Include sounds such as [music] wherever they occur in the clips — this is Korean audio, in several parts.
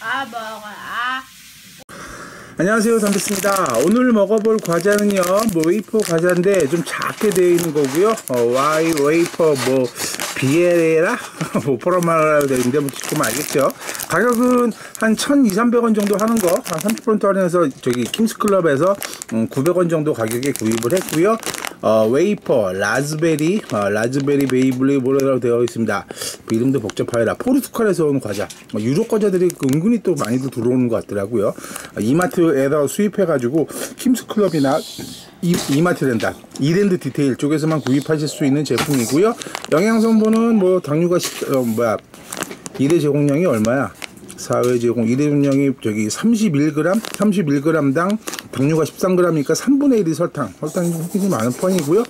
아 먹어 아. 안녕하세요 담비스입니다. 오늘 먹어볼 과자는요 뭐 웨이퍼 과자인데 좀 작게 되어 있는 거고요. 어, 와이 웨이퍼 뭐 비에레라? [laughs] 뭐 포로마라고 되어 있는데 뭐 조금 알겠죠? 가격은 한 1200원 정도 하는 거 한 30% 할인해서 저기 킹스클럽에서 음, 900원 정도 가격에 구입을 했고요 어, 웨이퍼, 라즈베리, 어, 라즈베리 베이블리 뭐라고 되어 있습니다. 그 이름도 복잡하여라. 포르투갈에서 온 과자. 어, 유럽 과자들이 그 은근히 또 많이들 들어오는 것 같더라고요. 어, 이마트에서 수입해가지고 킴스클럽이나 이, 이마트랜다, 이랜드 디테일 쪽에서만 구입하실 수 있는 제품이고요. 영양성분은 뭐 당류가 10, 어, 뭐야, 1회 제공량이 얼마야? 4회 제공 1회 용량이 저기 31g, 31g당 당류가 13g이니까 3분의 1이 설탕. 설탕이 좀 굉장히 많은 편이고요.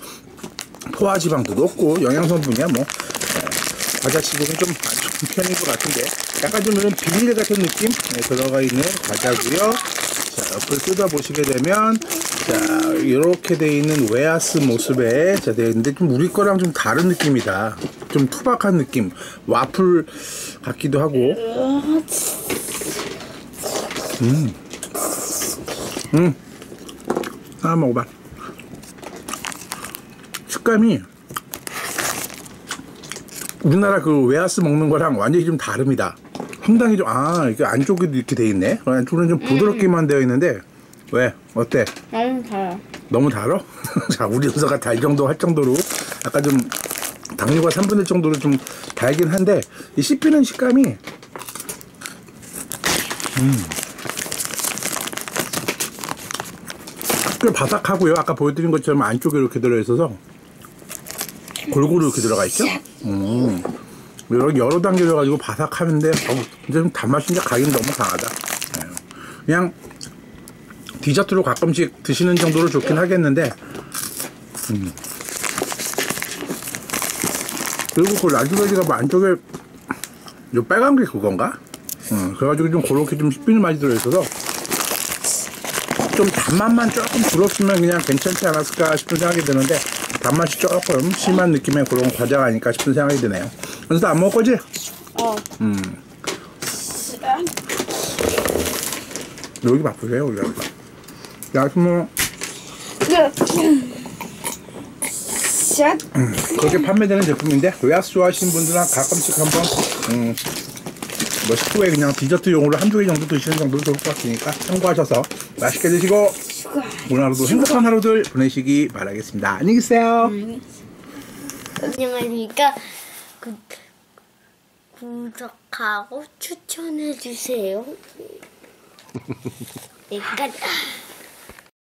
포화지방도 높고 영양성분이야 뭐 에, 과자 치고는 좀안 좋은 편인 것 같은데 약간 좀 이런 비닐 같은 느낌 네, 들어가 있는 과자고요. 자 옆을 뜯어 보시게 되면 자 이렇게 돼 있는 웨하스 모습에 자 되어 있는데 좀 우리 거랑 좀 다른 느낌이다. 좀 투박한 느낌 와플 같기도 하고 음. 하나 먹어봐. 식감이 우리나라 그 웨하스 먹는 거랑 완전히 좀 다릅니다. 상당히 좀, 아, 이게 안쪽에도 이렇게 돼 있네. 안쪽은 좀 부드럽게만 되어 있는데, 왜? 어때? 너무 달아 너무 [laughs] 달어? 자, 우리 연서가 달 정도 할 정도로 약간 좀 당류가 3분의 1 정도로 좀 달긴 한데, 이 씹히는 식감이, 꽤 바삭하고요. 아까 보여드린 것처럼 안쪽에 이렇게 들어있어서 골고루 이렇게 들어가 있죠. 음. 여러, 여러 단계로 가지고 바삭하는데 어, 좀 단맛인데 가긴 너무 강하다. 네. 그냥 디저트로 가끔씩 드시는 정도로 좋긴 하겠는데 음. 그리고 그 라즈베리가 뭐 안쪽에 요 빨간 게 그건가? 음, 그래가지고 좀 그렇게 좀 씹히는 맛이 들어있어서 좀 단맛만 조금 줄었으면 그냥 괜찮지 않았을까 싶은 생각이 드는데 단맛이 조금 심한 느낌의 그런 과자가 아닐까 싶은 생각이 드네요. 그래서 안 먹을 거지? 어 음. 여기 바쁘세요, 여기. 야, 뭐, 샷 그렇게 판매되는 제품인데, 외화수 좋아하시는 분들은 가끔씩 한번, 음, 뭐, 식후에 그냥 디저트용으로 한두 개 정도 드시는 정도 좋을 것 같으니까 참고하셔서 맛있게 드시고, 오늘 하루도 행복한 하루들 보내시기 바라겠습니다. 안녕히 계세요. 안녕하십니까. 구, 구독하고 추천해주세요. [laughs] 여기까지.